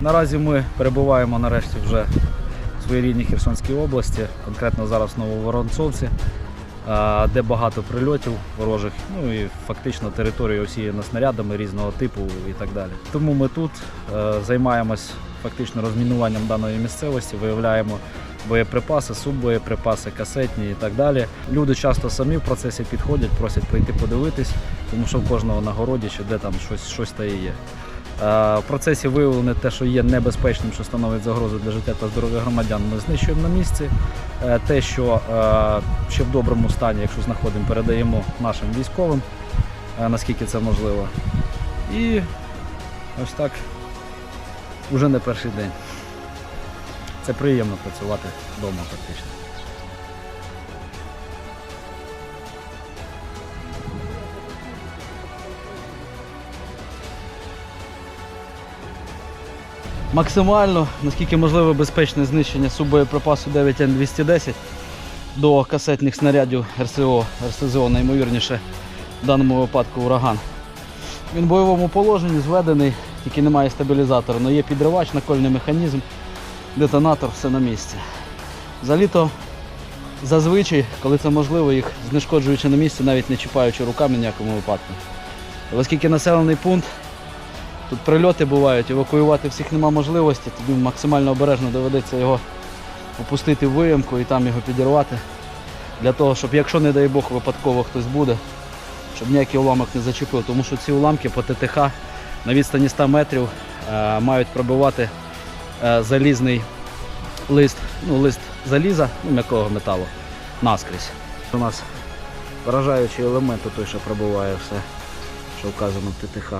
Наразі ми перебуваємо нарешті вже в своїй рідній Херсонській області, конкретно зараз в Нововоронцовці, де багато прильотів ворожих, ну і фактично територія осіяна снарядами різного типу і так далі. Тому ми тут е, займаємось фактично розмінуванням даної місцевості, виявляємо боєприпаси, суббоєприпаси, касетні і так далі. Люди часто самі в процесі підходять, просять прийти подивитись, тому що в кожного на городі чи де там щось, щось та і є. Е, В процесі виявлено те, що є небезпечним, що становить загрозу для життя та здоров'я громадян, ми знищуємо на місці. Е, Те, що е, ще в доброму стані, якщо знаходимо, передаємо нашим військовим, наскільки це можливо. І ось так уже не перший день. Це приємно працювати вдома фактично. Максимально, наскільки можливо, безпечне знищення суббоєприпасу 9Н210 до касетних снарядів РСО, РСЗО, найімовірніше в даному випадку ураган. Він в бойовому положенні зведений, тільки немає стабілізатора, але є підривач, накольний механізм, детонатор, все на місці. Взагалі-то зазвичай, коли це можливо, їх знешкоджуючи на місці, навіть не чіпаючи руками в ніякому випадку. Оскільки населений пункт, тут прильоти бувають, евакуювати всіх нема можливості, тоді максимально обережно доведеться його опустити в виямку і там його підірвати. Для того, щоб, якщо, не дай Бог, випадково хтось буде, щоб ніякий уламок не зачепив, тому що ці уламки по ТТХ на відстані 100 метрів е, мають пробивати е, залізний лист, ну, лист заліза, ну, м'якого металу, наскрізь. У нас вражаючий елемент, той, що пробиває все, що вказано в ТТХ.